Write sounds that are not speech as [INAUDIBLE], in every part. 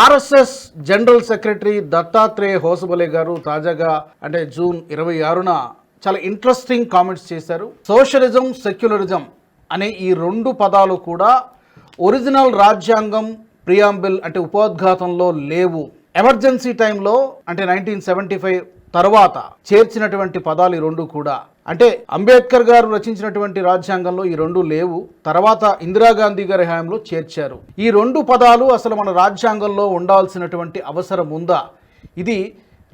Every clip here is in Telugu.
RSS general secretary Dattatreya Hosabale గారు తాజాగా అంటే జూన్ ఇరవై ఆరున చాలా ఇంట్రెస్టింగ్ కామెంట్స్ చేశారు. సోషలిజం సెక్యులరిజం అనే ఈ రెండు పదాలు కూడా ఒరిజినల్ రాజ్యాంగం ప్రియాంబిల్ అంటే ఉపోద్ఘాతంలో లేవు. ఎమర్జెన్సీ టైంలో అంటే నైన్టీన్ సెవెంటీ ఫైవ్ తర్వాత చేర్చినటువంటి పదాలు ఈ రెండు కూడా. అంటే అంబేద్కర్ గారు రచించినటువంటి రాజ్యాంగంలో ఈ రెండు లేవు. తర్వాత ఇందిరాగాంధీ గారి హయాంలో చేర్చారు. ఈ రెండు పదాలు అసలు మన రాజ్యాంగంలో ఉండాల్సినటువంటి అవసరం ఉందా? ఇది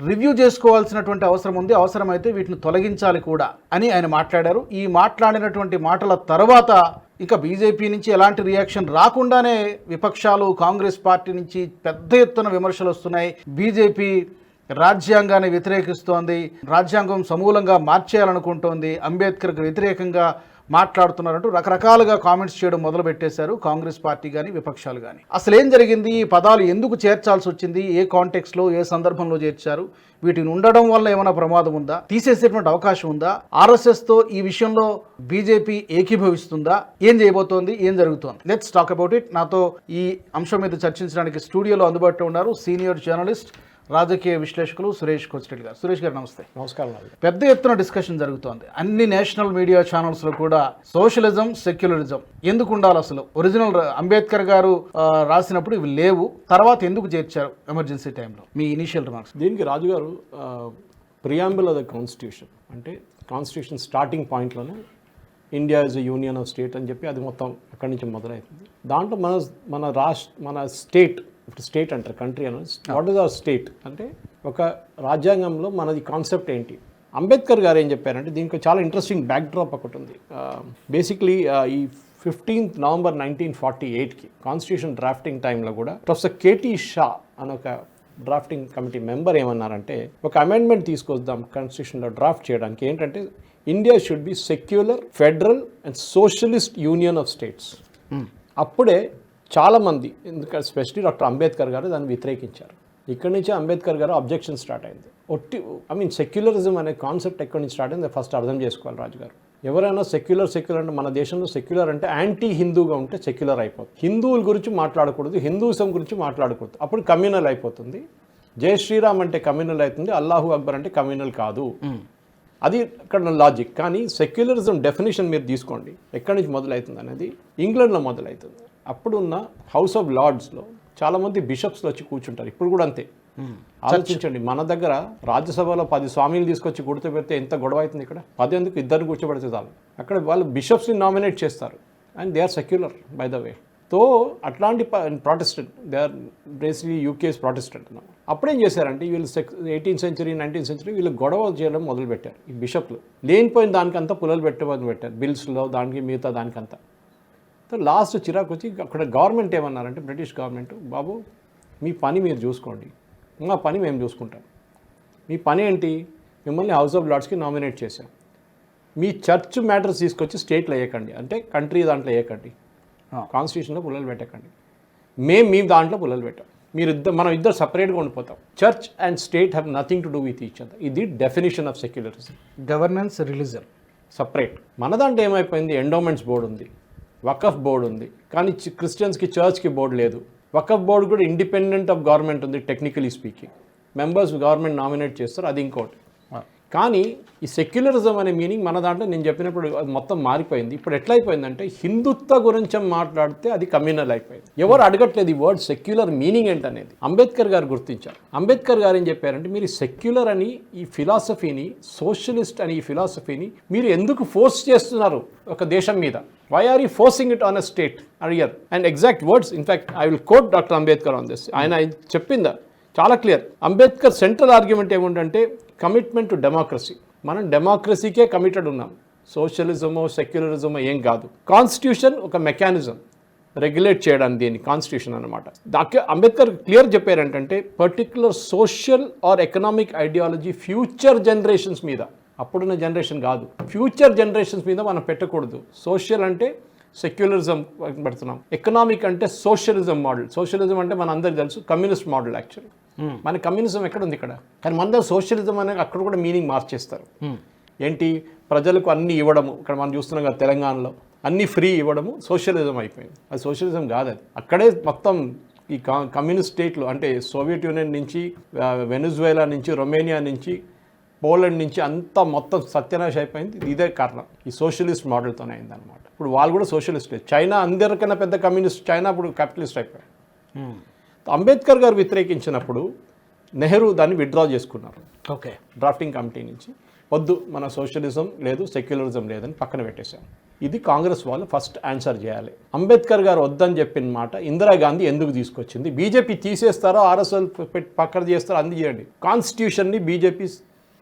రివ్యూ చేసుకోవాల్సినటువంటి అవసరం ఉంది. అవసరమైతే వీటిని తొలగించాలి కూడా అని ఆయన మాట్లాడారు. ఈ మాట్లాడినటువంటి మాటల తర్వాత ఇక బీజేపీ నుంచి ఎలాంటి రియాక్షన్ రాకుండానే విపక్షాలు కాంగ్రెస్ పార్టీ నుంచి పెద్ద ఎత్తున విమర్శలు వస్తున్నాయి. బీజేపీ రాజ్యాంగాన్ని వ్యతిరేకిస్తోంది రాజ్యాంగం సమూలంగా మార్చేయాలనుకుంటోంది అంబేద్కర్కి వ్యతిరేకంగా మాట్లాడుతున్నారంటూ రకరకాలుగా కామెంట్స్ చేయడం మొదలు పెట్టేశారు కాంగ్రెస్ పార్టీ కానీ విపక్షాలు కానీ అసలు ఏం జరిగింది? ఈ పదాలు ఎందుకు చేర్చాల్సి వచ్చింది ఏ కాంటెక్స్లో ఏ సందర్భంలో చేర్చారు? వీటిని ఉండడం వల్ల ఏమైనా ప్రమాదం ఉందా? తీసేసేటువంటి అవకాశం ఉందా? ఆర్ఎస్ఎస్తో ఈ విషయంలో బీజేపీ ఏకీభవిస్తుందా? ఏం చేయబోతోంది? ఏం జరుగుతోంది? లెట్స్ టాక్ అబౌట్ ఇట్ నాతో ఈ అంశం మీద చర్చించడానికి స్టూడియోలో అందుబాటులో ఉన్నారు సీనియర్ జర్నలిస్ట్ రాజకీయ విశ్లేషకులు సురేష్ కోచిరెడ్డి గారు. సురేష్ గారు నమస్తే. నమస్కారం పెద్ద ఎత్తున డిస్కషన్ జరుగుతోంది. అన్ని నేషనల్ మీడియా ఛానల్స్లో కూడా సోషలిజం సెక్యులరిజం ఎందుకు ఉండాలి అసలు? ఒరిజినల్ అంబేద్కర్ గారు రాసినప్పుడు ఇవి లేవు. తర్వాత ఎందుకు చేర్చారు ఎమర్జెన్సీ టైంలో? మీ ఇనిషియల్ రిమార్క్స్ దీనికి రాజుగారు ప్రియాంబుల్ ఆఫ్ ద కాన్స్టిట్యూషన్ అంటే constitution starting పాయింట్లోనే India is union of state అని చెప్పి అది మొత్తం అక్కడి నుంచి మొదలవుతుంది దాంట్లో మన మన రాష్ట్ర మన స్టేట్ ఇప్పుడు స్టేట్ అంటారు కంట్రీ అని. వాట్ ఇస్ అవర్ స్టేట్ అంటే ఒక రాజ్యాంగంలో మనది కాన్సెప్ట్ ఏంటి? అంబేద్కర్ గారు ఏం చెప్పారంటే దీనికి చాలా ఇంట్రెస్టింగ్ బ్యాక్ డ్రాప్ ఒకటి ఉంది. బేసిక్లీ ఈ ఫిఫ్టీన్త్ నవంబర్ నైన్టీన్ ఫార్టీ ఎయిట్కి కాన్స్టిట్యూషన్ డ్రాఫ్టింగ్ టైంలో కూడా ప్రొఫెసర్ కేటీ షా అని ఒక డ్రాఫ్టింగ్ కమిటీ మెంబర్ ఏమన్నారంటే ఒక అమెండ్మెంట్ తీసుకొద్దాం కాన్స్టిట్యూషన్లో డ్రాఫ్ట్ చేయడానికి. ఏంటంటే India should be secular federal and socialist union of states అప్పుడే చాలామంది ఎందుకంటే స్పెషలీ డాక్టర్ అంబేద్కర్ గారు దాన్ని వ్యతిరేకించారు. ఇక్కడి నుంచే అంబేద్కర్ గారు అబ్జెక్షన్ స్టార్ట్ అయింది. ఒట్టి ఐ మీన్ సెక్యులరిజం అనే కాన్సెప్ట్ ఎక్కడి నుంచి స్టార్ట్ అయింది ఫస్ట్ అర్థం చేసుకోవాలి రాజు గారు. ఎవరైనా సెక్యులర్ సెక్యులర్ అంటే మన దేశంలో సెక్యులర్ అంటే యాంటీ హిందూగా ఉంటే సెక్యులర్ అయిపోతుంది. హిందువుల గురించి మాట్లాడకూడదు హిందూయిజం గురించి మాట్లాడకూడదు. అప్పుడు కమ్యూనల్ అయిపోతుంది. జై శ్రీరామ్ అంటే కమ్యూనల్ అవుతుంది అల్లాహు అక్బర్ అంటే కమ్యూనల్ కాదు. అది ఇక్కడ లాజిక్. కానీ సెక్యులరిజం డెఫినేషన్ మీరు తీసుకోండి. ఎక్కడి నుంచి మొదలవుతుంది అనేది ఇంగ్లాండ్లో మొదలవుతుంది. అప్పుడున్న హౌస్ ఆఫ్ లార్డ్స్లో చాలామంది బిషప్స్లో వచ్చి కూర్చుంటారు. ఇప్పుడు కూడా అంతే. ఆలోచించండి మన దగ్గర రాజ్యసభలో పది స్వామీలు తీసుకొచ్చి కూర్చోబెడితే ఎంత గొడవ అవుతుంది ఇక్కడ? పది ఎందుకు? ఇద్దరిని కూర్చోబెడితే చాలు. అక్కడ వాళ్ళు బిషప్స్ని నామినేట్ చేస్తారు. And they are secular by the way తో అట్లాంటి Protestant they are basically UK's Protestant అప్పుడేం చేశారంటే వీళ్ళు సెక్ ఎయిటీన్ సెంచరీ నైన్టీన్ సెంచరీ వీళ్ళు గొడవ చేయడం మొదలుపెట్టారు ఈ బిషప్లు. లేనిపోయిన దానికంతా పుల్లలు పెట్టమని పెట్టారు. బిల్స్లో దానికి మిగతా దానికంతా. లాస్ట్ చిరాకు వచ్చి అక్కడ గవర్నమెంట్ ఏమన్నారంటే బ్రిటిష్ గవర్నమెంట్ బాబు మీ పని మీరు చూసుకోండి. మా పని మేము చూసుకుంటాం. మీ పని ఏంటి? మిమ్మల్ని హౌస్ ఆఫ్ లార్డ్స్కి నామినేట్ చేశాం. మీ చర్చ్ మ్యాటర్స్ తీసుకొచ్చి స్టేట్లో వేయకండి. అంటే కంట్రీ దాంట్లో వేయకండి. కాన్స్టిట్యూషన్లో పుల్లలు పెట్టకండి. మేము మీ దాంట్లో పుల్లలు పెట్టాం. మీరు ఇద్దరు మనం ఇద్దరు సపరేట్గా ఉండిపోతాం. Church and state have nothing to do with each other ఇది definition of secularism governance religion separate మన దాంట్లో ఏమైపోయింది? ఎండోమెంట్స్ బోర్డు ఉంది. వకఫ్ బోర్డు ఉంది. కానీ క్రిస్టియన్స్కి చర్చ్కి బోర్డు లేదు. వకఫ్ బోర్డు కూడా ఇండిపెండెంట్ ఆఫ్ గవర్నమెంట్ ఉంది technically speaking. Members government nominate చేస్తారు అది ఇంకోటి. కానీ ఈ సెక్యులరిజం అనే మీనింగ్ మన దాంట్లో నేను చెప్పినప్పుడు అది మొత్తం మారిపోయింది. ఇప్పుడు ఎట్లయిపోయిందంటే హిందుత్వ గురించి మాట్లాడితే అది కమ్యూనల్ అయిపోయింది. ఎవరు అడగట్లేదు ఈ వర్డ్ సెక్యులర్ మీనింగ్ ఏంటనేది. అంబేద్కర్ గారు గుర్తించారు. అంబేద్కర్ గారు ఏం చెప్పారంటే మీరు సెక్యులర్ అని ఈ ఫిలాసఫీని సోషలిస్ట్ అని ఈ ఫిలాసఫీని మీరు ఎందుకు ఫోర్స్ చేస్తున్నారు ఒక దేశం మీద? Why are you forcing it on a state అడిగారు and exact words in fact I will quote doctor Ambedkar on this ఆయన చెప్పిందా చాలా క్లియర్ అంబేద్కర్ సెంట్రల్ ఆర్గ్యుమెంట్ ఏముందంటే కమిట్మెంట్ టు డెమోక్రసీ. మనం డెమోక్రసీకే కమిటెడ్ ఉన్నాం. సోషలిజమో సెక్యులరిజమో ఏం కాదు. కాన్స్టిట్యూషన్ ఒక మెకానిజం. రెగ్యులేట్ చేయడానికి దీన్ని కాన్స్టిట్యూషన్ అనమాట దాకే అంబేద్కర్ క్లియర్ చెప్పారు ఏంటంటే particular social or economic ideology future generations మీద. అప్పుడున్న జనరేషన్ కాదు. ఫ్యూచర్ జనరేషన్స్ మీద మనం పెట్టకూడదు. సోషల్ అంటే సెక్యులరిజం పెడుతున్నాం. ఎకనామిక్ అంటే సోషలిజం మోడల్ సోషలిజం అంటే మన అందరికి తెలుసు కమ్యూనిస్ట్ మోడల్ యాక్చువల్లీ మన కమ్యూనిజం ఎక్కడ ఉంది ఇక్కడ? కానీ మన సోషలిజం అనేది అక్కడ కూడా మీనింగ్ మార్చేస్తారు. ఏంటి? ప్రజలకు అన్ని ఇవ్వడము. ఇక్కడ మనం చూస్తున్నాం కదా తెలంగాణలో. అన్ని ఫ్రీ ఇవ్వడము సోషలిజం అయిపోయింది. అది సోషలిజం కాదు అది. అక్కడే మొత్తం ఈ కమ్యూనిస్ట్ స్టేట్లు అంటే సోవియట్ యూనియన్ నుంచి వెనుజువేలా నుంచి రొమేనియా నుంచి పోలాండ్ నుంచి అంతా మొత్తం సత్యనాశ అయిపోయింది. ఇదే కారణం. ఈ సోషలిస్ట్ మోడల్తోనే అయిందనమాట ఇప్పుడు వాళ్ళు కూడా సోషలిస్ట్ చైనా అందరికన్నా పెద్ద కమ్యూనిస్ట్ చైనా ఇప్పుడు క్యాపిటలిస్ట్ అయిపోయాయి అంబేద్కర్ గారు వ్యతిరేకించినప్పుడు నెహ్రూ దాన్ని విత్డ్రా చేసుకున్నారు. ఓకే డ్రాఫ్టింగ్ కమిటీ నుంచి. వద్దు మన సోషలిజం లేదు సెక్యులరిజం లేదని పక్కన పెట్టేశాం. ఇది కాంగ్రెస్ వాళ్ళు ఫస్ట్ ఆన్సర్ చేయాలి. అంబేద్కర్ గారు వద్దని చెప్పిన మాట ఇందిరాగాంధీ ఎందుకు తీసుకొచ్చింది? బీజేపీ తీసేస్తారో ఆర్ఎస్ఎల్ పెట్టి పక్కన చేస్తారో అంది చేయండి. కాన్స్టిట్యూషన్ని బీజేపీ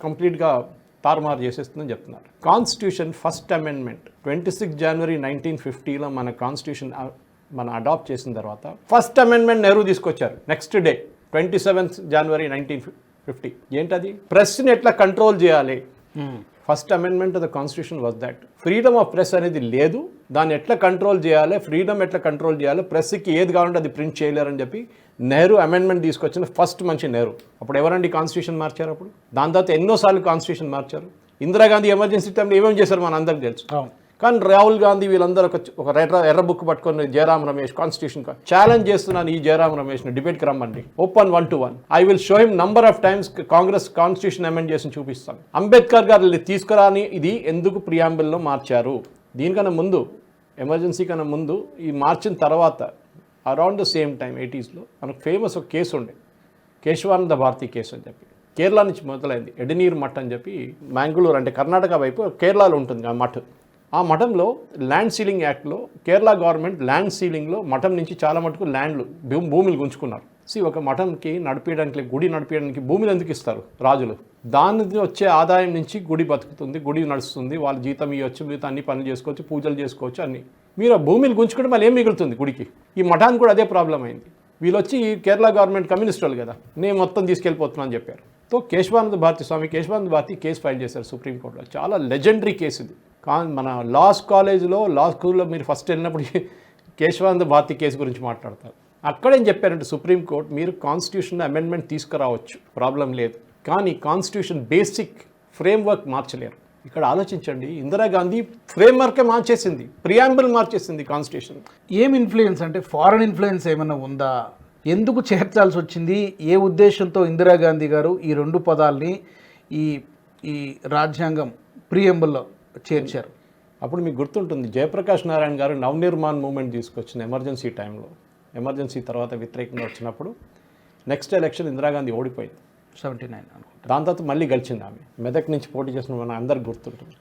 కంప్లీట్గా తారుమారు చేసేస్తుందని చెప్తున్నారు. Constitution first amendment twenty six January nineteen ఫిఫ్టీలో మన కాన్స్టిట్యూషన్ మనం అడాప్ట్ చేసిన తర్వాత ఫస్ట్ అమెండ్మెంట్ నెహ్రూ తీసుకొచ్చారు next day twenty seventh January nineteen fifty. ఏంటది? ప్రెస్ని ఎట్లా కంట్రోల్ చేయాలి? First amendment of the constitution was that. Freedom of press అనేది లేదు. దాన్ని ఎట్లా కంట్రోల్ చేయాలి? ఫ్రీడమ్ ఎట్లా కంట్రోల్ చేయాలి? ప్రెస్కి ఏది కావాలంటే అది ప్రింట్ చేయలేరని చెప్పి నెహ్రూ అమెండ్మెంట్ తీసుకొచ్చిన ఫస్ట్ మంచి నెహ్రూ. అప్పుడు ఎవరండి కాన్స్టిట్యూషన్ మార్చారు అప్పుడు? దాని తర్వాత ఎన్నోసార్లు కాన్స్టిట్యూషన్ మార్చారు. ఇందిరాగాంధీ ఎమర్జెన్సీ టైంలో ఏమేమి చేశారు మన అందరికి తెలుసు కానీ రాహుల్ గాంధీ వీళ్ళందరూ ఒక ఒక ఎర్ర ఎర్ర బుక్ పట్టుకొని జయరాం రమేష్ కాన్స్టిట్యూషన్ ఛాలెంజ్ చేస్తున్నాను ఈ జయరాం రమేష్ని. డిబేట్కి రమ్మండి. Open one to one I will show him number of times Congress constitution amend చేసి చూపిస్తాను. అంబేద్కర్ గారు తీసుకురాని ఇది ఎందుకు ప్రియాంబుల్లో మార్చారు? దీనికన్నా ముందు ఎమర్జెన్సీ కన్నా ముందు ఈ మార్చిన తర్వాత అరౌండ్ ద సేమ్ టైం ఎయిటీస్లో మనకు ఫేమస్ ఒక కేసు ఉండే. కేశవానంద భారతి కేసు అని చెప్పి. కేరళ నుంచి మొదలైంది. ఎడనీర్ మఠ్ అని చెప్పి మ్యాంగ్లూర్ అంటే కర్ణాటక వైపు కేరళలో ఉంటుంది ఆ మఠ్. ఆ మఠంలో ల్యాండ్ సీలింగ్ యాక్ట్లో కేరళ గవర్నమెంట్ ల్యాండ్ సీలింగ్లో మఠం నుంచి చాలా మటుకు ల్యాండ్లు భూ- భూములు గుంజుకున్నారు. సి ఒక మఠంకి నడిపించడానికి గుడి నడిపించడానికి భూమిని ఎందుకు ఇస్తారు రాజులు? దాని వచ్చే ఆదాయం నుంచి గుడి బతుకుతుంది గుడి నడుస్తుంది వాళ్ళ జీతం ఇవ్వచ్చు మిగతా అన్ని పనులు చేసుకోవచ్చు పూజలు చేసుకోవచ్చు అన్ని. మీరు ఆ భూమిని గుంజుకుంటే మళ్ళీ ఏం మిగులుతుంది గుడికి? ఈ మఠానికి కూడా అదే ప్రాబ్లం అయింది. వీళ్ళు వచ్చి ఈ కేరళ గవర్నమెంట్ కమ్యూనిస్ట్ వాళ్ళు కదా నేను మొత్తం తీసుకెళ్ళిపోతున్నాను అని చెప్పారు. తో కేశవానంద భారతి స్వామి కేశవానంద భారతి కేసు ఫైల్ చేశారు సుప్రీంకోర్టులో చాలా లెజెండరీ కేసు ఇది. కానీ మన లాస్ కాలేజ్లో లా స్కూల్లో మీరు ఫస్ట్ వెళ్ళినప్పుడు [LAUGHS] కేశవానంద భారతి కేసు గురించి మాట్లాడతారు. అక్కడేం చెప్పారంటే సుప్రీంకోర్టు మీరు కాన్స్టిట్యూషన్ అమెండ్మెంట్ తీసుకురావచ్చు. ప్రాబ్లం లేదు. కానీ కాన్స్టిట్యూషన్ బేసిక్ ఫ్రేమ్వర్క్ మార్చలేరు. ఇక్కడ ఆలోచించండి ఇందిరాగాంధీ ఫ్రేమ్వర్కే మార్చేసింది ప్రియాంబుల్ మార్చేసింది కాన్స్టిట్యూషన్ ఏం ఇన్ఫ్లుయెన్స్ అంటే ఫారెన్ ఇన్ఫ్లుయెన్స్ ఏమైనా ఉందా? ఎందుకు చేర్చాల్సి వచ్చింది? ఏ ఉద్దేశంతో ఇందిరాగాంధీ గారు ఈ రెండు పదాల్ని ఈ ఈ రాజ్యాంగం ప్రియంబుల్లో చేర్చారు? అప్పుడు మీకు గుర్తుంటుంది జయప్రకాష్ నారాయణ గారు నవనిర్మాణ్ మూమెంట్ తీసుకొచ్చిన ఎమర్జెన్సీ టైంలో. ఎమర్జెన్సీ తర్వాత వ్యతిరేకంగా వచ్చినప్పుడు నెక్స్ట్ ఎలక్షన్ ఇందిరాగాంధీ ఓడిపోయింది. సెవెంటీ నైన్ దాని తర్వాత మళ్ళీ గెలిచింది ఆమె. మెదక్ నుంచి పోటీ చేసిన మన అందరికి గుర్తుంటుంది.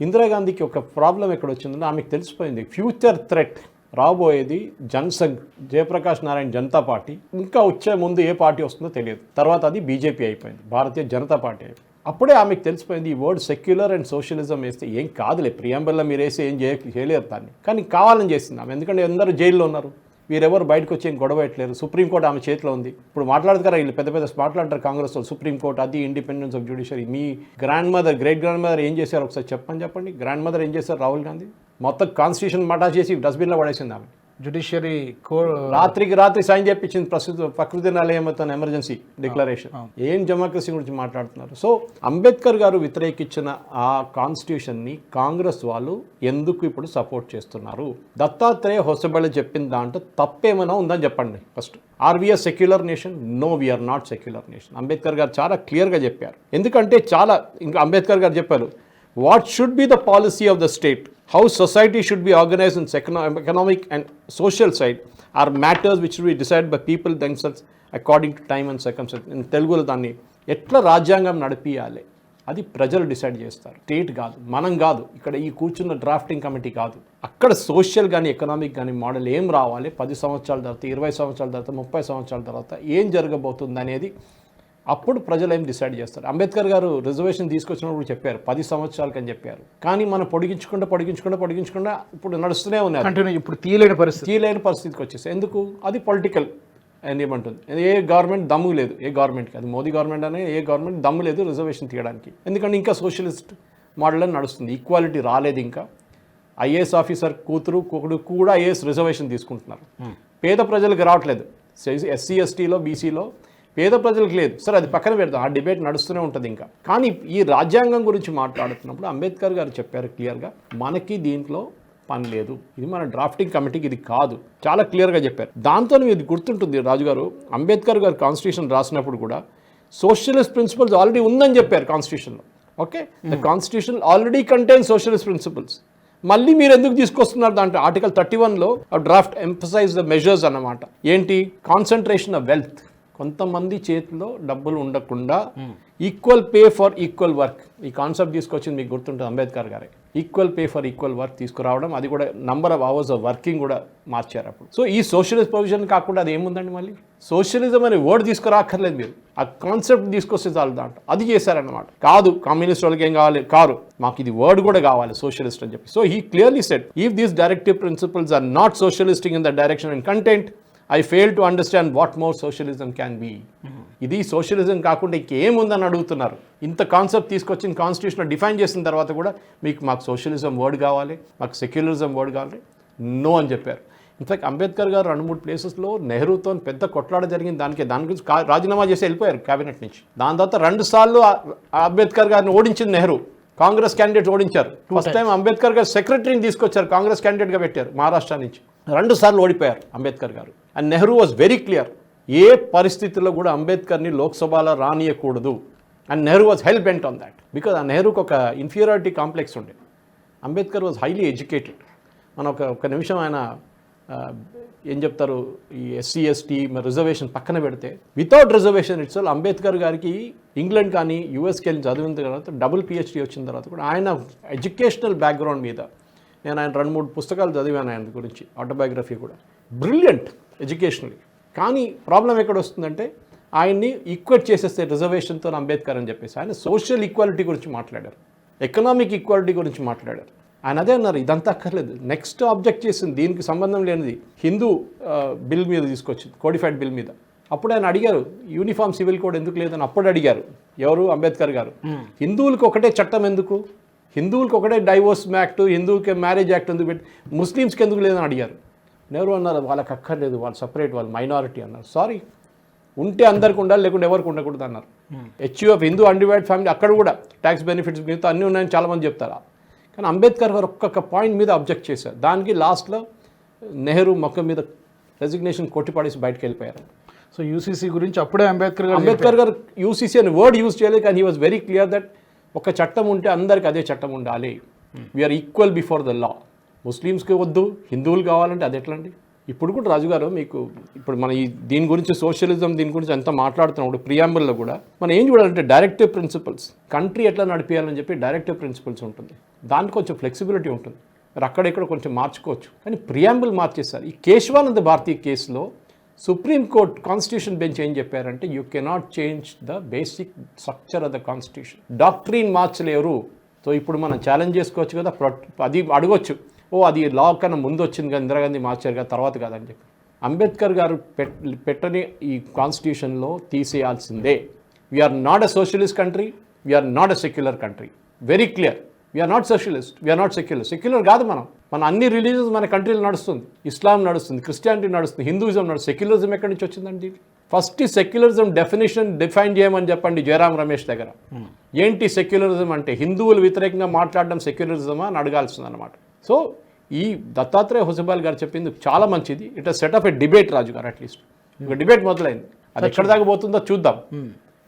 ఇందిరాగాంధీకి ఒక ప్రాబ్లం ఎక్కడ వచ్చిందంటే ఆమెకు తెలిసిపోయింది. ఫ్యూచర్ థ్రెట్ రాబోయేది జనసంఘ్ జయప్రకాష్ నారాయణ జనతా పార్టీ. ఇంకా వచ్చే ముందు ఏ పార్టీ వస్తుందో తెలియదు. తర్వాత అది బీజేపీ అయిపోయింది. భారతీయ జనతా పార్టీ అయిపోయింది. అప్పుడే ఆమెకు తెలిసిపోయింది ఈ వర్డ్ సెక్యులర్ అండ్ సోషలిజం వేస్తే ఏం కాదులే. ప్రియాంబల్లో మీరు వేసి ఏం చేయ చేయలేరు దాన్ని. కానీ కావాలని చేసింది ఆమె. ఎందుకంటే అందరూ జైల్లో ఉన్నారు. వీరెవరు బయటకు వచ్చి ఏం గొడవ సుప్రీంకోర్టు ఆమె చేతిలో ఉంది. ఇప్పుడు మాట్లాడతారా వీళ్ళు? పెద్ద పెద్ద మాట్లాడతారు కాంగ్రెస్ వాళ్ళు సుప్రీంకోర్టు అది ఇండిపెండెన్స్ ఆఫ్ జ్యుడిషియరీ మీ grandmother great grandmother ఏం చేశారు? ఒకసారి చెప్పని చెప్పండి. గ్రాండ్ మదర్ ఏం చేశారు? రాహుల్ గాంధీ? మొత్తం కాన్స్టిట్యూషన్ మటా చేసి డస్ట్బిన్లో పడేసింది ఆమె. జుడిషియరీ కో రాత్రికి రాత్రి సైన్ చేపించింది ప్రస్తుత ప్రకృతి నిలయమతన ఎమర్జెన్సీ డిక్లరేషన్. ఏం డెమోక్రసీ గురించి మాట్లాడుతున్నారు? సో అంబేద్కర్ గారు వ్యతిరేకించిన ఆ కాన్స్టిట్యూషన్ని కాంగ్రెస్ వాళ్ళు ఎందుకు ఇప్పుడు సపోర్ట్ చేస్తున్నారు? దత్తాత్రేయ హొసబడి చెప్పిన దాంట్లో తప్పేమైనా ఉందని చెప్పండి first are we are secular nation no we are not secular nation Ambedkar గారు చాలా క్లియర్గా చెప్పారు. ఎందుకంటే చాలా ఇంకా అంబేద్కర్ గారు చెప్పారు what should be the policy of the state how society should be organise in economic and social side are matters which be decide by people themselves according to time and seconds in తెలుగులో దాన్ని ఎట్లా రాజ్యాంగం నడిపియాలి? అది ప్రజలు డిసైడ్ చేస్తారు. స్టేట్ కాదు మనం కాదు. ఇక్కడ ఈ కూర్చున్న డ్రాఫ్టింగ్ కమిటీ కాదు. అక్కడ సోషల్ కానీ ఎకనామిక్ కానీ మోడల్ ఏం రావాలి? పది సంవత్సరాల తర్వాత ఇరవై సంవత్సరాల తర్వాత ముప్పై సంవత్సరాల తర్వాత ఏం జరగబోతుంది అనేది అప్పుడు ప్రజలు ఏం డిసైడ్ చేస్తారు. అంబేద్కర్ గారు రిజర్వేషన్ తీసుకొచ్చినప్పుడు చెప్పారు పది సంవత్సరాలకి అని చెప్పారు. కానీ మనం పొడిగించుకుంటూ పొడిగించుకుంటూ పొడిగించుకుంటూ ఇప్పుడు నడుస్తూనే ఉన్నారు. కంటిన్యూ ఇప్పుడు తీయలేని పరిస్థితి. తీయలేని పరిస్థితికి వచ్చేసి ఎందుకు? అది పొలిటికల్ అని ఏమంటుంది ఏ గవర్నమెంట్ దమ్ము లేదు. ఏ గవర్నమెంట్కి? అది మోదీ గవర్నమెంట్ అనే ఏ గవర్నమెంట్ దమ్ము లేదు రిజర్వేషన్ తీయడానికి. ఎందుకంటే ఇంకా సోషలిస్ట్ మోడల్ అని నడుస్తుంది. ఈక్వాలిటీ రాలేదు ఇంకా. ఐఏఎస్ ఆఫీసర్ కూతురు కొడుకు కూడా ఐఏఎస్ రిజర్వేషన్ తీసుకుంటున్నారు. పేద ప్రజలకు రావట్లేదు. ఎస్సీ ఎస్టీలో బీసీలో పేద ప్రజలకు లేదు. సరే అది పక్కన పెడదాం. ఆ డిబేట్ నడుస్తూనే ఉంటుంది ఇంకా. కానీ ఈ రాజ్యాంగం గురించి మాట్లాడుతున్నప్పుడు అంబేద్కర్ గారు చెప్పారు క్లియర్గా మనకి దీంట్లో పని లేదు. ఇది మన డ్రాఫ్టింగ్ కమిటీకి ఇది కాదు. చాలా క్లియర్గా చెప్పారు. దాంతో ఇది గుర్తుంటుంది రాజు గారు అంబేద్కర్ గారు కాన్స్టిట్యూషన్ రాసినప్పుడు కూడా సోషలిస్ట్ ప్రిన్సిపల్స్ ఆల్రెడీ ఉందని చెప్పారు కాన్స్టిట్యూషన్లో. Okay? The constitution already contain socialist principles మళ్ళీ మీరు ఎందుకు తీసుకొస్తున్నారు దాంట్లో? ఆర్టికల్ థర్టీ వన్లో డ్రాఫ్ట్ ఎంఫసైజ్ ద మెజర్స్ అన్నమాట. ఏంటి? కాన్సన్ట్రేషన్ ఆఫ్ వెల్త్ కొంతమంది చేతిలో డబ్బులు ఉండకుండా equal pay for equal work ఈ కాన్సెప్ట్ తీసుకొచ్చింది మీకు గుర్తుంటుంది అంబేద్కర్ గారే. Equal pay for equal work తీసుకురావడం అది కూడా number of hours of working కూడా మార్చారు అప్పుడు. సో ఈ సోషలిస్ట్ ప్రొవిజన్ కాకుండా అది ఏముందండి మళ్ళీ? సోషలిజం అనే వర్డ్ తీసుకురాక్కర్లేదు మీరు. ఆ కాన్సెప్ట్ తీసుకొస్తే చాలు దాంట్లో. అది చేశారన్నమాట. కాదు కమ్యూనిస్ట్ వాళ్ళకి ఏం కావాలి? కారు. మాకు ఇది వర్డ్ కూడా కావాలి సోషలిస్ట్ అని చెప్పి. So he clearly set if these directive principles are not socialistic in the direction and content I fail to understand what more socialism can be ఇది సోషలిజం కాకుండా ఇంకేముందని అడుగుతున్నారు. ఇంత కాన్సెప్ట్ తీసుకొచ్చిన కాన్స్టిట్యూషన్ డిఫైన్ చేసిన తర్వాత కూడా మీకు మాకు సోషలిజం వర్డ్ కావాలి మాకు సెక్యులరిజం వర్డ్ కావాలి. నో అని చెప్పారు. ఇన్ఫాక్ట్ అంబేద్కర్ గారు రెండు మూడు ప్లేసెస్లో నెహ్రూతో పెద్ద కొట్లాడ జరిగింది. దానికి దాని గురించి కా- రాజీనామా చేసి వెళ్ళిపోయారు క్యాబినెట్ నుంచి. దాని తర్వాత రెండు సార్లు అంబేద్కర్ గారిని ఓడించింది నెహ్రూ. కాంగ్రెస్ క్యాండిడేట్ ఓడించారు. ఫస్ట్ టైం అంబేద్కర్ గారు సెక్రటరీని తీసుకొచ్చారు. కాంగ్రెస్ క్యాండిడేట్గా పెట్టారు మహారాష్ట్ర నుంచి. రెండు సార్లు ఓడిపోయారు అంబేద్కర్ గారు. And Nehru was very clear ఏ పరిస్థితుల్లో కూడా అంబేద్కర్ని లోక్సభలో రానియకూడదు. And Nehru was hell bent on that because ఆ నెహ్రూకి ఒక ఇన్ఫీరియారిటీ కాంప్లెక్స్ ఉండే. అంబేద్కర్ వాజ్ హైలీ ఎడ్యుకేటెడ్ మన ఒక ఒక నిమిషం ఆయన ఏం చెప్తారు? ఈ ఎస్సీ ఎస్టీ రిజర్వేషన్ పక్కన పెడితే వితౌట్ రిజర్వేషన్ ఇట్స్ అంబేద్కర్ గారికి ఇంగ్లాండ్ కానీ యూఎస్కి వెళ్ళి చదివిన తర్వాత డబుల్ పిహెచ్డి వచ్చిన తర్వాత కూడా ఆయన ఎడ్యుకేషనల్ బ్యాక్గ్రౌండ్ మీద నేను ఆయన రెండు మూడు పుస్తకాలు చదివాను ఆయన గురించి ఆటోబయోగ్రఫీ కూడా. బ్రిలియంట్ ఎడ్యుకేషనల్ కానీ ప్రాబ్లం ఎక్కడ వస్తుందంటే ఆయన్ని ఈక్వేట్ చేసేస్తే రిజర్వేషన్తో అంబేద్కర్ అని చెప్పేసి ఆయన సోషల్ ఈక్వాలిటీ గురించి మాట్లాడారు. ఎకనామిక్ ఈక్వాలిటీ గురించి మాట్లాడారు. ఆయన అదే అన్నారు ఇదంతా అక్కర్లేదు. నెక్స్ట్ ఆబ్జెక్ట్ చేసింది దీనికి సంబంధం లేనిది హిందూ బిల్ మీద తీసుకొచ్చింది కోడిఫైడ్ బిల్ మీద. అప్పుడు ఆయన అడిగారు యూనిఫామ్ సివిల్ కోడ్ ఎందుకు లేదని? అప్పుడు అడిగారు ఎవరు? అంబేద్కర్ గారు. హిందువులకు ఒకటే చట్టం ఎందుకు? హిందువులకు ఒకటే డైవోర్స్ యాక్ట్ హిందువుకి మ్యారేజ్ యాక్ట్ ఎందుకు పెట్టి ముస్లిమ్స్కి ఎందుకు లేదని అడిగారు. నెహ్రూ అన్నారు వాళ్ళకి అక్కర్లేదు వాళ్ళు సపరేట్ వాళ్ళు మైనారిటీ అన్నారు. సారీ ఉంటే అందరికి ఉండాలి లేకుంటే ఎవరికి ఉండకూడదు అన్నారు. హెచ్యూఎఫ్ హిందూ అన్డివైడ్ ఫ్యామిలీ అక్కడ కూడా ట్యాక్స్ బెనిఫిట్స్ మిగతా అన్నీ ఉన్నాయని చాలామంది చెప్తారు. కానీ అంబేద్కర్ గారు ఒక్కొక్క పాయింట్ మీద అబ్జెక్ట్ చేశారు. దానికి లాస్ట్లో నెహ్రూ మొక్క మీద రెసిగ్నేషన్ కొట్టిపడేసి బయటకు వెళ్ళిపోయారు సో యూసీసీ గురించి అప్పుడే అంబేద్కర్ గారు అంబేద్కర్ గారు యూసీసీ అని వర్డ్ యూజ్ చేయలేదు కానీ he was very clear that ఒక చట్టం ఉంటే అందరికి అదే చట్టం ఉండాలి. We are equal before the law ముస్లిమ్స్కి వద్దు హిందువులు కావాలంటే అది ఎట్లా అండి ఇప్పుడు కూడా రాజుగారు మీకు ఇప్పుడు మన ఈ దీని గురించి సోషలిజం దీని గురించి ఎంత మాట్లాడుతున్నప్పుడు ప్రియాంబుల్లో కూడా మనం ఏం చూడాలంటే డైరెక్టివ్ ప్రిన్సిపల్స్ కంట్రీ ఎట్లా నడిపించాలని చెప్పి డైరెక్టివ్ ప్రిన్సిపల్స్ ఉంటుంది. దానికి కొంచెం ఫ్లెక్సిబిలిటీ ఉంటుంది. మరి అక్కడెక్కడ కొంచెం మార్చుకోవచ్చు. కానీ ప్రియాంబుల్ మార్చేస్తారు ఈ కేశవానంద భారతి కేసులో సుప్రీంకోర్టు కాన్స్టిట్యూషన్ బెంచ్ ఏం చెప్పారంటే you cannot change the basic structure of the constitution doctrine మార్చలేరు. సో ఇప్పుడు మనం ఛాలెంజ్ చేసుకోవచ్చు కదా అది అడగొచ్చు. ఓ అది లా కన్నా ముందు వచ్చింది కదా ఇందిరాగాంధీ మార్చారు కదా తర్వాత కాదని చెప్పి. అంబేద్కర్ గారు పెట్ పెట్టని ఈ కాన్స్టిట్యూషన్లో తీసేయాల్సిందే. We are not a socialist country we are not a secular country very clear we are not socialist we are not secular secular కాదు మనం. మన అన్ని రిలీజన్స్ మన కంట్రీలో నడుస్తుంది. ఇస్లాం నడుస్తుంది. క్రిస్టియానిటీ నడుస్తుంది. హిందూయిజం నడుస్తుంది. సెక్యులరిజం ఎక్కడి నుంచి వచ్చిందండి? ఫస్ట్ సెక్యులరిజం డెఫినేషన్ డిఫైన్ చేయమని చెప్పండి జయరాం రమేష్ దగ్గర. ఏంటి సెక్యులరిజం అంటే? హిందువులు వ్యతిరేకంగా మాట్లాడడం సెక్యులరిజమా అని అడగాల్సింది అనమాట సో ఈ దత్తాత్రేయ హుసబాల్ గారు చెప్పింది చాలా మంచిది. It set off a debate Raju గారు అట్లీస్ట్ ఒక డిబేట్ మొదలైంది. అది ఎక్కడ దాకా పోతుందో చూద్దాం.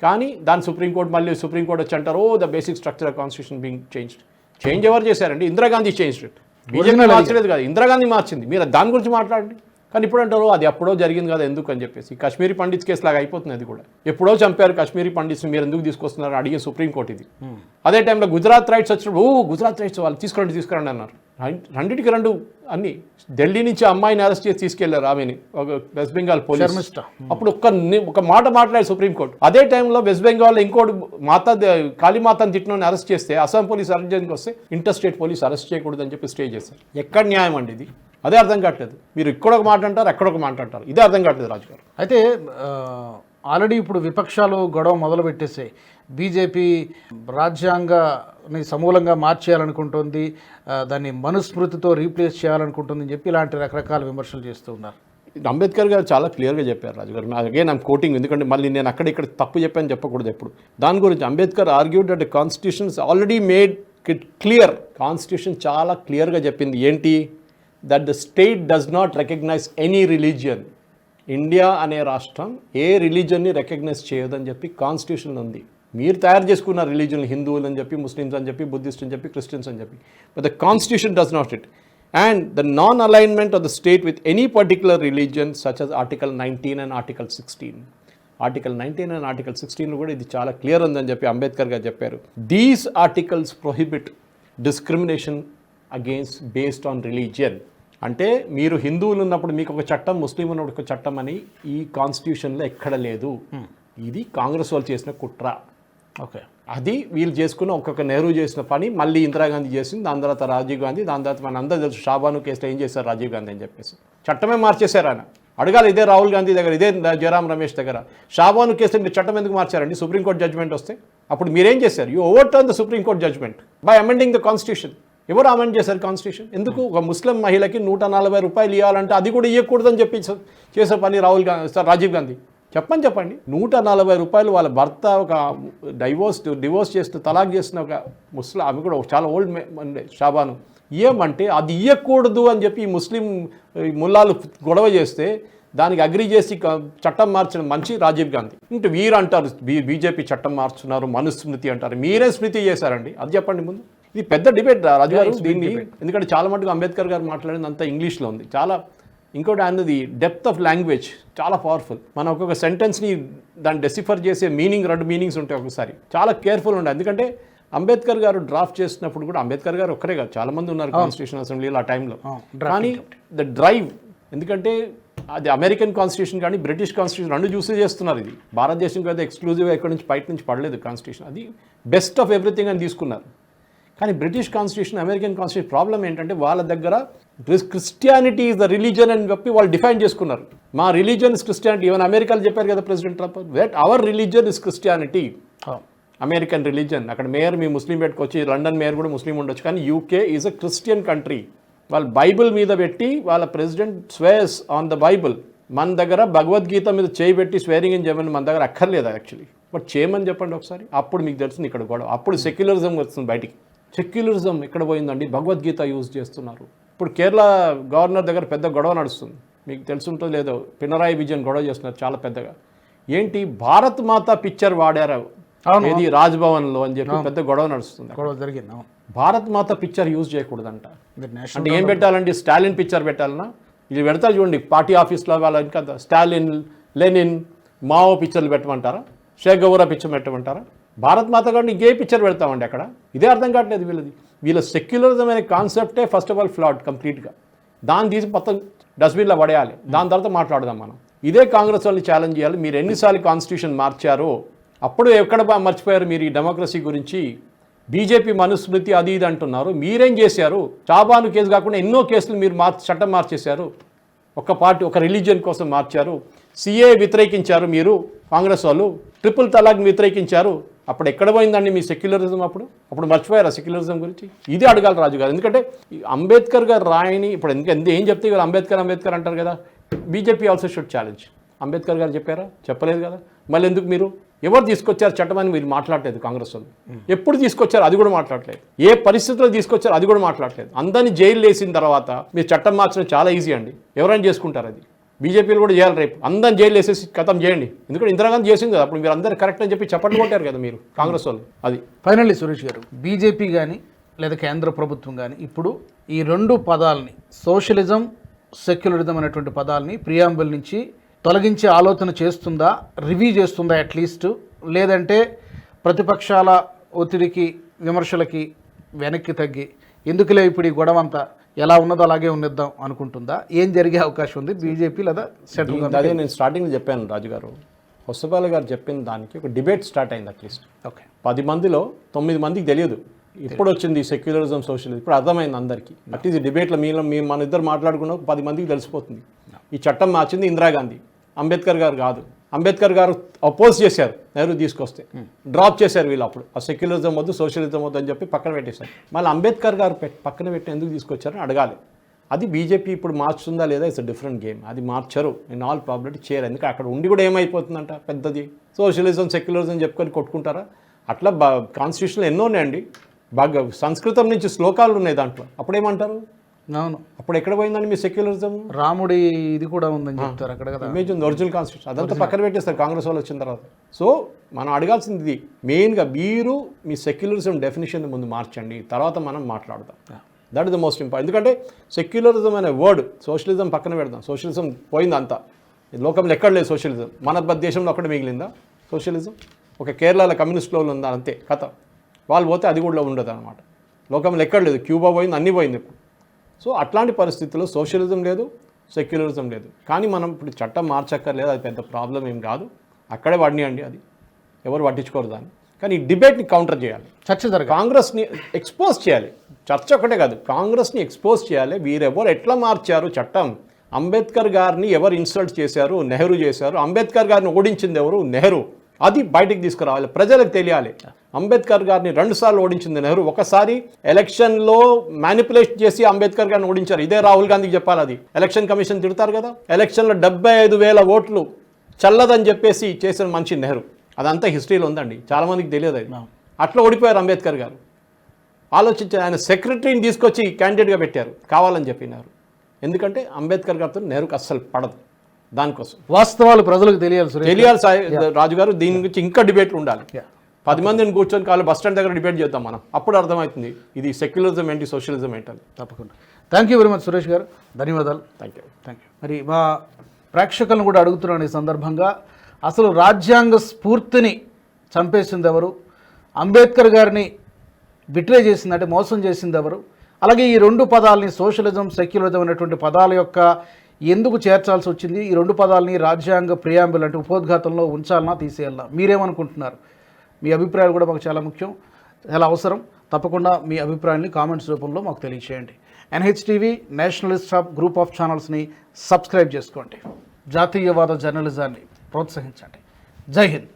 కానీ దాని సుప్రీంకోర్టు మళ్ళీ సుప్రీంకోర్టు వచ్చి అంటారు ఓ the basic structure of constitution being changed change ఎవరు చేశారండి? ఇందిరాగాంధీ చేంజ్. బీజేపీ మార్చలేదు కదా ఇందిరాగాంధీ మార్చింది. మీరు దాని గురించి మాట్లాడండి. కానీ ఇప్పుడు అంటారు అది ఎప్పుడో జరిగింది కదా ఎందుకు అని చెప్పేసి. కాశ్మీరీ పండిట్స్ కేసు లాగా అయిపోతుంది అది కూడా. ఎప్పుడో చంపారు కాశ్మీరీ పండిట్స్ మీరు ఎందుకు తీసుకొస్తున్నారు అడిగే సుప్రీంకోర్టు ఇది. అదే టైంలో గుజరాత్ రైట్స్ వచ్చినప్పుడు ఓ గుజరాత్ రైట్స్ వాళ్ళు తీసుకురండి తీసుకురండి అన్నారు. రెండింటికి రెండు అన్ని. ఢిల్లీ నుంచి అమ్మాయిని అరెస్ట్ చేసి తీసుకెళ్ళారు ఆమెని. ఒక వెస్ట్ బెంగాల్ పోలీస్. అప్పుడు ఒక్క ఒక మాట మాట్లాడారు సుప్రీంకోర్టు అదే టైంలో వెస్ట్ బెంగాల్ ఇంకోటి మాతా కాళీమాతని తిట్టిన అరెస్ట్ చేస్తే అస్సాం పోలీస్ అరెస్ట్ చేయడానికి వస్తే ఇంటర్ స్టేట్ పోలీస్ అరెస్ట్ చేయకూడదు అని చెప్పి స్టే చేశారు. ఎక్కడ న్యాయం అండి ఇది? అదే అర్థం కావట్లేదు. మీరు ఇక్కడ ఒక మాట అంటారు అక్కడ ఒక మాట అంటారు. ఇదే అర్థం కావట్లేదు రాజు గారు. అయితే ఆల్రెడీ ఇప్పుడు విపక్షాలు గొడవ మొదలు పెట్టేసాయి బీజేపీ ని సమూలంగా మార్చేయాలనుకుంటుంది దాన్ని మనుస్మృతితో రీప్లేస్ చేయాలనుకుంటుంది అని చెప్పి ఇలాంటి రకరకాల విమర్శలు చేస్తూ ఉన్నారు. అంబేద్కర్ గారు చాలా క్లియర్గా చెప్పారు రాజు గారు అగైన్ ఐమ్ కోటింగ్ ఎందుకంటే మళ్ళీ నేను అక్కడ ఇక్కడ తప్పు చెప్పాను చెప్పకూడదు ఎప్పుడు. దాని గురించి Ambedkar argued that constitutions already made clear constitution చాలా క్లియర్గా చెప్పింది. ఏంటి? That the state does not recognise any religion India అనే రాష్ట్రం ఏ రిలీజియన్ని రికగ్నైజ్ చేయదని చెప్పి కాన్స్టిట్యూషన్ ఉంది. మీరు తయారు చేసుకున్న రిలీజన్ హిందువులు అని చెప్పి ముస్లిమ్స్ అని చెప్పి బుద్ధిస్ట్ అని చెప్పి క్రిస్టియన్స్ అని చెప్పి. But the constitution does not it and the non alignment of the state with any particular religion such as article nineteen and article sixteen article nineteen and article సిక్స్టీన్లో కూడా ఇది చాలా క్లియర్ ఉందని చెప్పి అంబేద్కర్ గారు చెప్పారు. These articles prohibit discrimination against based on religion అంటే మీరు హిందువులు ఉన్నప్పుడు మీకు ఒక చట్టం ముస్లిం ఉన్నప్పుడు ఒక చట్టం అని ఈ కాన్స్టిట్యూషన్లో ఎక్కడ లేదు. ఇది కాంగ్రెస్ వాళ్ళు చేసిన కుట్ర. ఓకే. అది వీళ్ళు చేసుకున్న ఒక్కొక్క నెహ్రూ చేసిన పని మళ్ళీ ఇందిరాగాంధీ చేసింది దాని తర్వాత రాజీవ్ గాంధీ దాని తర్వాత మన అందరూ తెలుసు షాబాను కేసులో ఏం చేశారు రాజీవ్ గాంధీ అని చెప్పేసి. చట్టమే మార్చేశారు ఆయన. అడగాలి ఇదే రాహుల్ గాంధీ దగ్గర ఇదే జయరాం రమేష్ దగ్గర. షాబాను కేసులో మీరు చట్టం ఎందుకు మార్చారండి? సుప్రీంకోర్టు జడ్జ్మెంట్ వస్తే. అప్పుడు మీరేం చేశారు? You overturn the supreme court judgment by amending the constitution ఎవరు అమెండ్ చేశారు కాన్స్టిట్యూషన్ ఎందుకు? ఒక ముస్లిం మహిళకి నూట నలభై రూపాయలు ఇవ్వాలంటే అది కూడా ఇవ్వకూడదని చెప్పి చేసే పని రాహుల్ గాంధీ సార్ రాజీవ్ గాంధీ. చెప్పని చెప్పండి. నూట నలభై రూపాయలు వాళ్ళ భర్త ఒక డైవోర్స్ డివోర్స్ చేస్తూ తలాక్ చేసిన ఒక ముస్లిం ఆమె కూడా ఒక చాలా ఓల్డ్ ఉండే షాబాను. ఇవ్వమంటే అది ఇవ్వకూడదు అని చెప్పి ఈ ముస్లిం ముల్లాలు గొడవ చేస్తే దానికి అగ్రి చేసి చట్టం మార్చిన మంచి రాజీవ్ గాంధీ. ఇంటూ వీరు అంటారు బీ బీజేపీ చట్టం మార్చున్నారు మనుస్మృతి అంటారు. మీరే స్మృతి చేశారండి. అది చెప్పండి ముందు. ఇది పెద్ద డిబేట్ రాజు గారు. దీన్ని ఎందుకంటే చాలా మటుకు అంబేద్కర్ గారు మాట్లాడింది అంతా ఇంగ్లీష్లో ఉంది. చాలా ఇంకోటి అన్నది డెప్త్ ఆఫ్ లాంగ్వేజ్ చాలా పవర్ఫుల్ మనం ఒక్కొక్క సెంటెన్స్ని దాన్ని డెసిఫర్ చేసే మీనింగ్ రెండు మీనింగ్స్ ఉంటాయి ఒకసారి చాలా కేర్ఫుల్ ఉండాలి. ఎందుకంటే అంబేద్కర్ గారు డ్రాఫ్ట్ చేసినప్పుడు కూడా అంబేద్కర్ గారు ఒక్కరే కాదు చాలా మంది ఉన్నారు కాన్స్టిట్యూషన్ అసెంబ్లీలో ఆ టైంలో కానీ ద డ్రైవ్ ఎందుకంటే అది అమెరికన్ కాన్స్టిట్యూషన్ కానీ బ్రిటిష్ కాన్స్టిట్యూషన్ రెండు చూసే చేస్తున్నారు ఇది. భారతదేశం కదా ఎక్స్క్లూజివ్గా ఎక్కడి నుంచి బయట నుంచి పడలేదు కాన్స్టిట్యూషన్ అది బెస్ట్ ఆఫ్ ఎవ్రీథింగ్ అని తీసుకున్నారు. కానీ British constitution American constitution problem ఏంటంటే వాళ్ళ దగ్గర క్రిస్టియానిటీ ఇస్ ద రిలీజన్ అని చెప్పి వాళ్ళు డిఫైన్ చేసుకున్నారు. మా రిలీజన్ ఇస్ క్రిస్టియానిటీ ఈవెన్ అమెరికాలో చెప్పారు కదా president Trump. That our religion is Christianity American religion అక్కడ మేయర్ మీ ముస్లిం పెట్టుకొచ్చి లండన్ మేయర్ కూడా ముస్లిం ఉండొచ్చు. కానీ UK is a Christian country వాళ్ళు బైబిల్ మీద పెట్టి వాళ్ళ ప్రెసిడెంట్ స్వేస్ ఆన్ ద బైబిల్ మన దగ్గర భగవద్గీత మీద చేయి పెట్టి స్వేరింగ్ అని చెప్పండి మన దగ్గర అక్కర్లేదు యాక్చువల్లీ బట్ చేయమని చెప్పండి ఒకసారి. అప్పుడు మీకు తెలుస్తుంది ఇక్కడ గొడవ. అప్పుడు సెక్యులరిజం వస్తుంది బయటికి. సెక్యులరిజం ఎక్కడ పోయిందండి? భగవద్గీత యూజ్ చేస్తున్నారు. ఇప్పుడు కేరళ గవర్నర్ దగ్గర పెద్ద గొడవ నడుస్తుంది. మీకు తెలుసుంటుందో లేదో పినరాయి విజయన్ గొడవ చేస్తున్నారు చాలా పెద్దగా. ఏంటి? భారత్ మాత పిక్చర్ వాడారు. ఏది? రాజ్భవన్లో అని చెప్పి పెద్ద గొడవ నడుస్తుంది. గొడవ జరిగింది భారత్ మాత పిక్చర్ యూజ్ చేయకూడదంట. అంటే ఏం పెట్టాలండి? స్టాలిన్ పిక్చర్ పెట్టాలనా? ఇది పెడతారు చూడండి పార్టీ ఆఫీస్లో వాళ్ళ ఇంకా స్టాలిన్ లెనిన్ మావో పిక్చర్లు పెట్టమంటారా? షేక్ గౌరా పిక్చర్ పెట్టమంటారా? భారత్ మాత గారిని ఇంకే పిక్చర్ పెడతామండి అక్కడ. ఇదే అర్థం కావట్లేదు వీళ్ళది. వీళ్ళ సెక్యులరిజం అనే కాన్సెప్టే ఫస్ట్ ఆఫ్ ఆల్ ఫ్లాడ్ కంప్లీట్గా దాన్ని తీసి మొత్తం డస్ట్బిన్లో పడేయాలి. దాని తర్వాత మాట్లాడదాం మనం. ఇదే కాంగ్రెస్ వాళ్ళని ఛాలెంజ్ చేయాలి. మీరు ఎన్నిసార్లు కాన్స్టిట్యూషన్ మార్చారో అప్పుడు ఎక్కడ బా- మర్చిపోయారు మీరు ఈ డెమోక్రసీ గురించి? బీజేపీ మనుస్మృతి అది ఇది అంటున్నారు. మీరేం చేశారు? చాబాను కేసు కాకుండా ఎన్నో కేసులు మీరు మార్చి చట్టం మార్చేశారు. ఒక పార్టీ ఒక రిలీజియన్ కోసం మార్చారు. సిఏ వ్యతిరేకించారు మీరు కాంగ్రెస్ వాళ్ళు. ట్రిపుల్ తలాక్ వ్యతిరేకించారు అప్పుడు ఎక్కడ పోయిందండి మీ సెక్యులరిజం అప్పుడు? అప్పుడు మర్చిపోయారా సెక్యులరిజం గురించి? ఇది అడగాలి రాజు గారు. ఎందుకంటే అంబేద్కర్ గారు రాయని ఇప్పుడు ఎందుకు ఎంత ఏం చెప్తే ఇవాళ అంబేద్కర్ అంబేద్కర్ అంటారు కదా. BJP also should challenge Ambedkar గారు చెప్పారా? చెప్పలేదు కదా. మళ్ళీ ఎందుకు మీరు? ఎవరు తీసుకొచ్చారు చట్టం అని మీరు మాట్లాడలేదు కాంగ్రెస్ వాళ్ళు. ఎప్పుడు తీసుకొచ్చారు? అది కూడా మాట్లాడలేదు. ఏ పరిస్థితుల్లో తీసుకొచ్చారు? అది కూడా మాట్లాడలేదు. అందరినీ జైలు వేసిన తర్వాత మీరు చట్టం మార్చడం చాలా ఈజీ అండి. ఎవరైనా చేసుకుంటారు అది. బీజేపీలు కూడా చేయాలి రేపు. అందరం జైలు వేసేసి కథం చేయండి. ఎందుకంటే ఇందిరాగాంధీ చేసింది కదా అప్పుడు మీరు అందరు కరెక్ట్ అని చెప్పి చప్పట్లు కొట్టారు కదా మీరు కాంగ్రెస్ వాళ్ళు. అది. ఫైనల్లీ సురేష్ గారు బీజేపీ కానీ లేదా కేంద్ర ప్రభుత్వం కానీ ఇప్పుడు ఈ రెండు పదాలని సోషలిజం సెక్యులరిజం అనేటువంటి పదాలని ప్రియాంబుల్ నుంచి తొలగించే ఆలోచన చేస్తుందా రివ్యూ చేస్తుందా అట్లీస్ట్ లేదంటే ప్రతిపక్షాల ఒత్తిడికి విమర్శలకి వెనక్కి తగ్గి ఎందుకులే ఇప్పుడు ఈ గొడవ అంతా ఎలా ఉన్నదో అలాగే ఉన్నద్దాం అనుకుంటుందా? ఏం జరిగే అవకాశం ఉంది? బీజేపీ లేదా సెంట్రల్ అదే నేను స్టార్టింగ్లో చెప్పాను రాజుగారు. హొసబాల గారు చెప్పిన దానికి ఒక డిబేట్ స్టార్ట్ అయింది అట్లీస్ట్ ఓకే. పది మందిలో తొమ్మిది మందికి తెలియదు. ఇప్పుడు వచ్చింది సెక్యులరిజం సోషలిజం ఇప్పుడు అర్థమైంది అందరికీ. అట్లీస్ట్ డిబేట్లో మీలో మీ మన ఇద్దరు మాట్లాడుకున్న ఒక పది మందికి తెలిసిపోతుంది. ఈ చట్టం మార్చింది ఇందిరాగాంధీ. అంబేద్కర్ గారు కాదు. అంబేద్కర్ గారు అపోజ్ చేశారు నెహ్రూ తీసుకొస్తే. డ్రాప్ చేశారు వీళ్ళు అప్పుడు. ఆ సెక్యులరిజం వద్దు సోషలిజం వద్దు అని చెప్పి పక్కన పెట్టేశారు. మళ్ళీ అంబేద్కర్ గారు పక్కన పెట్టి ఎందుకు తీసుకొచ్చారని అడగాలి. అది బీజేపీ ఇప్పుడు మార్చుతుందా లేదా ఇట్స్ డిఫరెంట్ గేమ్. అది మార్చరు. నేను ఆల్ ప్రాబ్లమ్ చేయరు. ఎందుకంటే అక్కడ ఉండి కూడా ఏమైపోతుందంట పెద్దది. సోషలిజం సెక్యులరిజం చెప్పుకొని కొట్టుకుంటారా? అట్లా బా కాన్స్టిట్యూషన్లో ఎన్నో ఉన్నాయండి. బాగా సంస్కృతం నుంచి శ్లోకాలు ఉన్నాయి దాంట్లో. అప్పుడేమంటారు? అవును. అప్పుడు ఎక్కడ పోయిందండి మీ సెక్యులరిజం? రాముడి ఇది కూడా ఉందని చెప్తారు అక్కడ కదా. ఇమేజ్ ఉంది ఒరిజినల్ కాన్స్టిట్యూషన్. అదంతా పక్కన పెట్టేస్తారు కాంగ్రెస్ వాళ్ళు వచ్చిన తర్వాత. సో మనం అడగాల్సింది ఇది. మెయిన్గా మీరు మీ సెక్యులరిజం డెఫినేషన్ ముందు మార్చండి తర్వాత మనం మాట్లాడదాం. That is the most important ఎందుకంటే సెక్యులరిజం అనే వర్డ్ సోషలిజం పక్కన పెడదాం. సోషలిజం పోయింది అంతా. లోకంలో ఎక్కడ లేదు సోషలిజం మన దేశంలో ఒక్కడే మిగిలిందా? సోషలిజం ఒక కేరళలో కమ్యూనిస్ట్లో ఉందా? అంతే కథ. వాళ్ళు పోతే అది కూడా ఉండదు అనమాట లోకంలో ఎక్కడ లేదు. క్యూబా పోయింది అన్నీ పోయింది ఇప్పుడు. సో అట్లాంటి పరిస్థితుల్లో సోషలిజం లేదు సెక్యులరిజం లేదు. కానీ మనం ఇప్పుడు చట్టం మార్చక్కర్లేదు అది పెద్ద ప్రాబ్లం ఏం కాదు. అక్కడే వాడినియండి అది. ఎవరు పట్టించుకోరు దాన్ని. కానీ ఈ డిబేట్ని కౌంటర్ చేయాలి. చర్చ జరగాలి. కాంగ్రెస్ని ఎక్స్పోజ్ చేయాలి. చర్చ ఒకటే కాదు కాంగ్రెస్ని ఎక్స్పోజ్ చేయాలి. వీరెవరు ఎట్లా మార్చారు చట్టం? అంబేద్కర్ గారిని ఎవరు ఇన్సల్ట్ చేశారు? నెహ్రూ చేశారు. అంబేద్కర్ గారిని ఓడించింది ఎవరు? నెహ్రూ. అది బయటికి తీసుకురావాలి. ప్రజలకు తెలియాలి. అంబేద్కర్ గారిని రెండుసార్లు ఓడించింది నెహ్రూ. ఒకసారి ఎలక్షన్లో మ్యానిపులేట్ చేసి అంబేద్కర్ గారిని ఓడించారు. ఇదే రాహుల్ గాంధీకి చెప్పాలి అది. ఎలక్షన్ కమిషన్ తిడతారు కదా? ఎలక్షన్లో డెబ్బై ఐదు వేల ఓట్లు చల్లదని చెప్పేసి చేసిన మనిషి నెహ్రూ. అదంతా హిస్టరీలో ఉందండి. చాలామందికి తెలియదు అది. అట్లా ఓడిపోయారు అంబేద్కర్ గారు. ఆలోచించారు ఆయన సెక్రటరీని తీసుకొచ్చి క్యాండిడేట్గా పెట్టారు. కావాలని చెప్పినారు. ఎందుకంటే అంబేద్కర్ గారితో నెహ్రూకి అస్సలు పడదు. దానికోసం. వాస్తవాలు ప్రజలకు తెలియాలి తెలియాలి సాయి రాజు గారు దీని గురించి ఇంకా డిబేట్లు ఉండాలి. పది మందిని కూర్చొని కావాలి బస్ స్టాండ్ దగ్గర డిబేట్ చేద్దాం మనం. అప్పుడు అర్థమవుతుంది ఇది సెక్యులరిజం ఏంటి సోషలిజం ఏంటని తప్పకుండా. Thank you very much Suresh గారు. ధన్యవాదాలు. థ్యాంక్ యూ థ్యాంక్ యూ మరి మా ప్రేక్షకులను కూడా అడుగుతున్నాను ఈ సందర్భంగా. అసలు రాజ్యాంగ స్ఫూర్తిని చంపేసింది ఎవరు? అంబేద్కర్ గారిని బిట్రే చేసింది అంటే మోసం చేసింది ఎవరు? అలాగే ఈ రెండు పదాలని సోషలిజం సెక్యులరిజం అనేటువంటి పదాల యొక్క ఎందుకు చేర్చాల్సి వచ్చింది? ఈ రెండు పదాలని రాజ్యాంగ ప్రియాంబుల్ అంటే ఉపోద్ఘాతంలో ఉంచాలన్నా తీసేయాలన్నా మీరేమనుకుంటున్నారు? మీ అభిప్రాయాలు కూడా మాకు చాలా ముఖ్యం. చాలా అవసరం. తప్పకుండా మీ అభిప్రాయాన్ని కామెంట్స్ రూపంలో మాకు తెలియచేయండి. NHTV nationalist of group of ఛానల్స్ని subscribe చేసుకోండి. జాతీయవాద జర్నలిజాన్ని ప్రోత్సహించండి. జై హింద్.